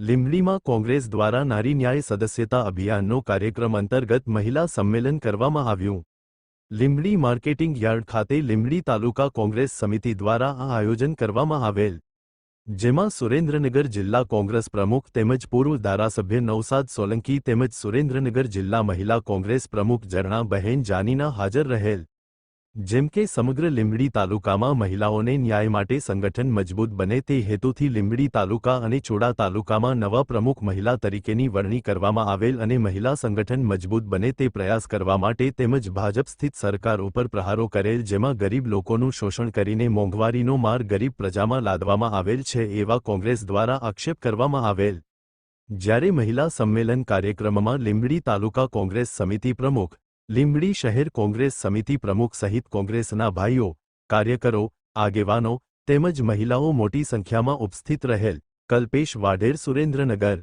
લીંબડીમાં કોંગ્રેસ દ્વારા નારી ન્યાય સદસ્યતા અભિયાનનો કાર્યક્રમ અંતર્ગત મહિલા સંમેલન કરવામાં આવ્યું. લીંબડી માર્કેટિંગ યાર્ડ ખાતે લીંબડી તાલુકા કોંગ્રેસ સમિતિ દ્વારા આ આયોજન કરવામાં આવેલ. જેમાં સુરેન્દ્રનગર જિલ્લા કોંગ્રેસ પ્રમુખ તેમજ પૂર્વ ધારાસભ્ય નવસાદ સોલંકી તેમજ સુરેન્દ્રનગર જિલ્લા મહિલા કોંગ્રેસ પ્રમુખ ઝરણા બહેન જાનીના હાજર રહેલ. જેમ કે સમગ્ર લીંબડી તાલુકામાં મહિલાઓને ન્યાય માટે સંગઠન મજબૂત બને તે હેતુથી લીંબડી તાલુકા અને ચોડા તાલુકામાં નવા પ્રમુખ મહિલા તરીકેની વરણી કરવામાં આવેલ અને મહિલા સંગઠન મજબૂત બને તે પ્રયાસ કરવા માટે તેમજ ભાજપ સ્થિત સરકાર ઉપર પ્રહારો કરેલ જેમાં ગરીબ લોકોનું શોષણ કરીને મોંઘવારીનો માર ગરીબ પ્રજામાં લાદવામાં આવેલ છે એવા કોંગ્રેસ દ્વારા આક્ષેપ કરવામાં આવેલ. જ્યારે મહિલા સંમેલન કાર્યક્રમમાં લીંબડી તાલુકા કોંગ્રેસ સમિતિ પ્રમુખ લીંબડી શહેર કોંગ્રેસ સમિતિ પ્રમુખ સહિત કોંગ્રેસના ભાઈઓ, કાર્યકરો, આગેવાનો તેમજ મહિલાઓ મોટી સંખ્યામાં ઉપસ્થિત રહેલ. કલ્પેશ વાઢેર સુરેન્દ્રનગર